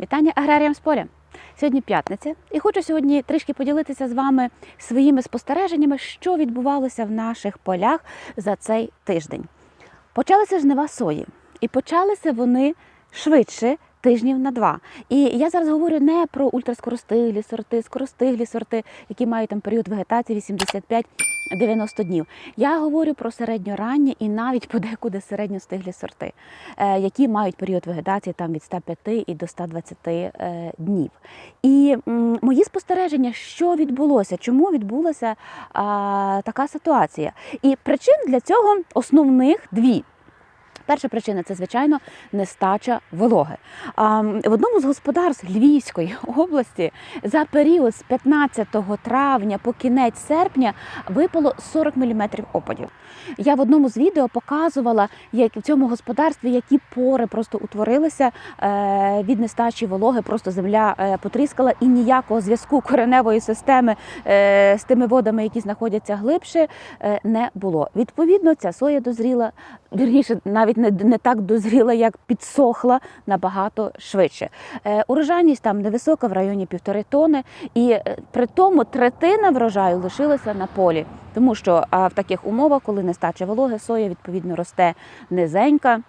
Вітання аграріям з поля. Сьогодні п'ятниця, і хочу сьогодні трішки поділитися з вами своїми спостереженнями, що відбувалося в наших полях за цей тиждень. Почалися жнива сої, і почалися вони швидше. Тижнів на два. І я зараз говорю не про ультраскоростиглі сорти, скоростиглі сорти, які мають там період вегетації 85-90 днів. Я говорю про середньоранні і навіть подекуди середньостиглі сорти, е, які мають період вегетації там від 105 і до 120 е, днів. І мої спостереження, що відбулося, чому відбулася така ситуація. І причин для цього основних дві. Перша причина це звичайно нестача вологи. А, в одному з господарств Львівської області за період з 15 травня по кінець серпня випало 40 мм опадів. Я в одному з відео показувала, як в цьому господарстві які пори просто утворилися е, від нестачі вологи, просто земля е, потріскала і ніякого зв'язку кореневої системи е, з тими водами, які знаходяться глибше, не було. Відповідно, ця соя дозріла, вірніше, навіть не, не так дозріла, як підсохла набагато швидше. Е, урожайність там невисока в районі півтори тони, і е, при тому третина врожаю лишилася на полі. Тому що а, в таких умовах, коли нестача вологи, соя відповідно росте низенька.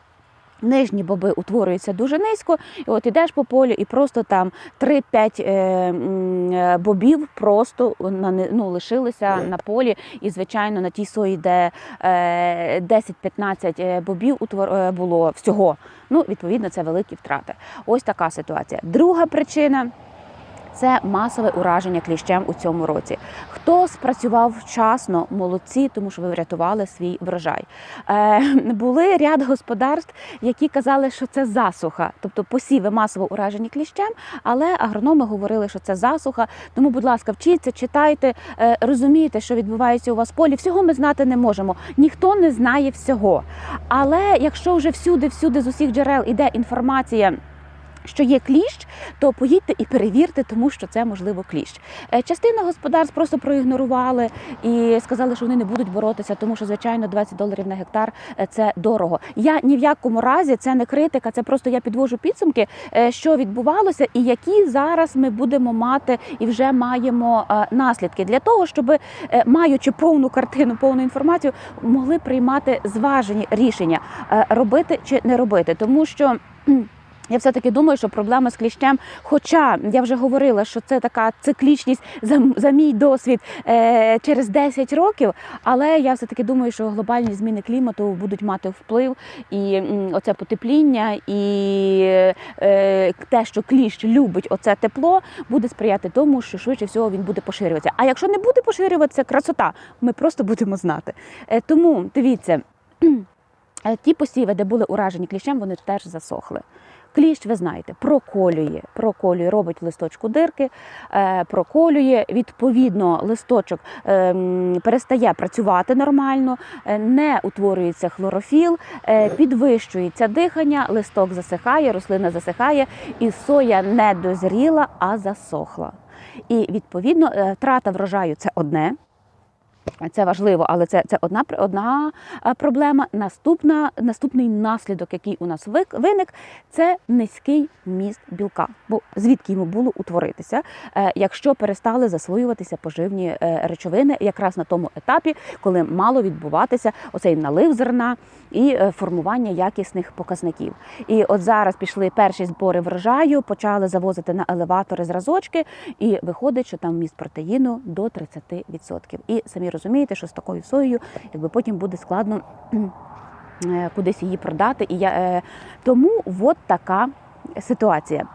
Нижні боби утворюються дуже низько, і от ідеш по полю, і просто там 3-5 е, е, бобів просто на, ну, лишилися на полі. І, звичайно, на тій сої, де е, 10-15 е, бобів утвор, е, було всього. Ну, відповідно, це великі втрати. Ось така ситуація. Друга причина. Це масове ураження кліщем у цьому році. Хто спрацював вчасно, молодці, тому що ви врятували свій врожай. Е, були ряд господарств, які казали, що це засуха, тобто посіви масово уражені кліщем, але агрономи говорили, що це засуха. Тому, будь ласка, вчіться, читайте, е, розумієте, що відбувається у вас в полі. Всього ми знати не можемо. Ніхто не знає всього. Але якщо вже всюди, всюди з усіх джерел іде інформація що є кліщ, то поїдьте і перевірте, тому що це можливо кліщ. Е, Частина господарств просто проігнорували і сказали, що вони не будуть боротися, тому що звичайно 20 доларів на гектар е, це дорого. Я ні в якому разі це не критика, це просто я підвожу підсумки, е, що відбувалося, і які зараз ми будемо мати і вже маємо наслідки для того, щоб маючи повну картину, повну інформацію, могли приймати зважені рішення робити чи не робити, тому що. Я все-таки думаю, що проблема з кліщем, хоча я вже говорила, що це така циклічність за, за мій досвід е, через 10 років, але я все-таки думаю, що глобальні зміни клімату будуть мати вплив і оце потепління, і е, те, що кліщ любить оце тепло, буде сприяти тому, що швидше всього він буде поширюватися. А якщо не буде поширюватися, красота, ми просто будемо знати. Е, тому дивіться. Е, Ті посіви, де були уражені кліщем, вони теж засохли. Кліщ, ви знаєте, проколює, проколює, робить в листочку дирки, е, проколює. Відповідно, листочок е, перестає працювати нормально, е, не утворюється хлорофіл, е, підвищується дихання, листок засихає, рослина засихає, і соя не дозріла, а засохла. І відповідно втрата врожаю це одне. Це важливо, але це, це одна, одна е, проблема. Наступна, наступний наслідок, який у нас виник, це низький міст білка. Бо звідки йому було утворитися, е, якщо перестали засвоюватися поживні е, речовини, якраз на тому етапі, коли мало відбуватися оцей налив зерна і формування якісних показників. І от зараз пішли перші збори врожаю, почали завозити на елеватори зразочки, і виходить, що там міст протеїну до 30%. І самі розумієте, що з такою соєю, якби потім буде складно е, кудись її продати. І я, е, тому от така ситуація.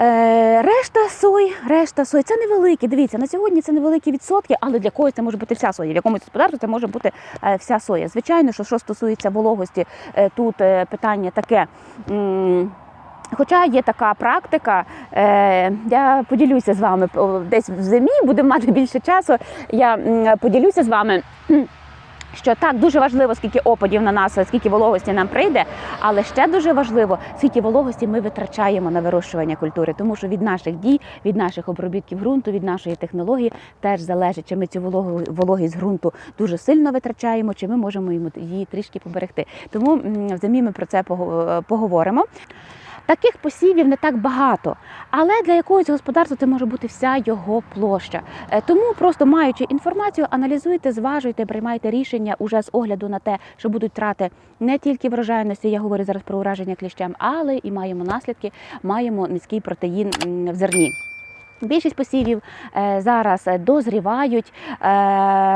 Е, решта сой, решта сой, це невеликі. Дивіться, на сьогодні це невеликі відсотки, але для когось це може бути вся соя. В якомусь господарстві це може бути вся соя. Звичайно, що що стосується вологості, тут питання таке. Хоча є така практика, е, я поділюся з вами десь в зимі, будемо мати більше часу. Я поділюся з вами. Що так дуже важливо, скільки опадів на нас, скільки вологості нам прийде, але ще дуже важливо, скільки вологості ми витрачаємо на вирощування культури, тому що від наших дій, від наших обробітків ґрунту, від нашої технології теж залежить, чи ми цю вологу, вологість ґрунту дуже сильно витрачаємо, чи ми можемо її трішки поберегти. Тому в зимі ми про це пого- поговоримо. Таких посівів не так багато, але для якогось господарства це може бути вся його площа. Е, Тому просто маючи інформацію, аналізуйте, зважуйте, приймайте рішення уже з огляду на те, що будуть трати не тільки врожайності. Я говорю зараз про ураження кліщем, але і маємо наслідки, маємо низький протеїн в зерні. Більшість посівів е, зараз дозрівають е,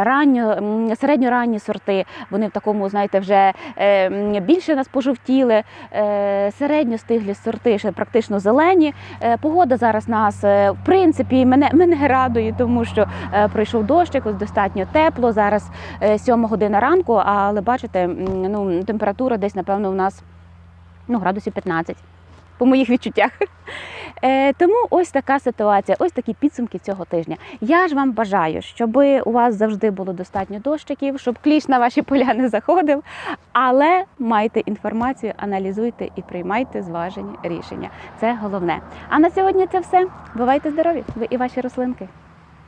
ранньо, середньоранні сорти. Вони в такому, знаєте, вже е, більше нас пожовтіли. Середньостиглі сорти ще практично зелені. Погода зараз нас, в принципі, мене, мене радує, тому що пройшов дощик, ось достатньо тепло. Зараз е, 7 година ранку, але бачите, ну, температура десь, напевно, у нас ну, градусів 15 по моїх відчуттях. Е, тому ось така ситуація, ось такі підсумки цього тижня. Я ж вам бажаю, щоб у вас завжди було достатньо дощиків, щоб кліш на ваші поля не заходив. Але майте інформацію, аналізуйте і приймайте зважені рішення. Це головне. А на сьогодні це все. Бувайте здорові! Ви і ваші рослинки.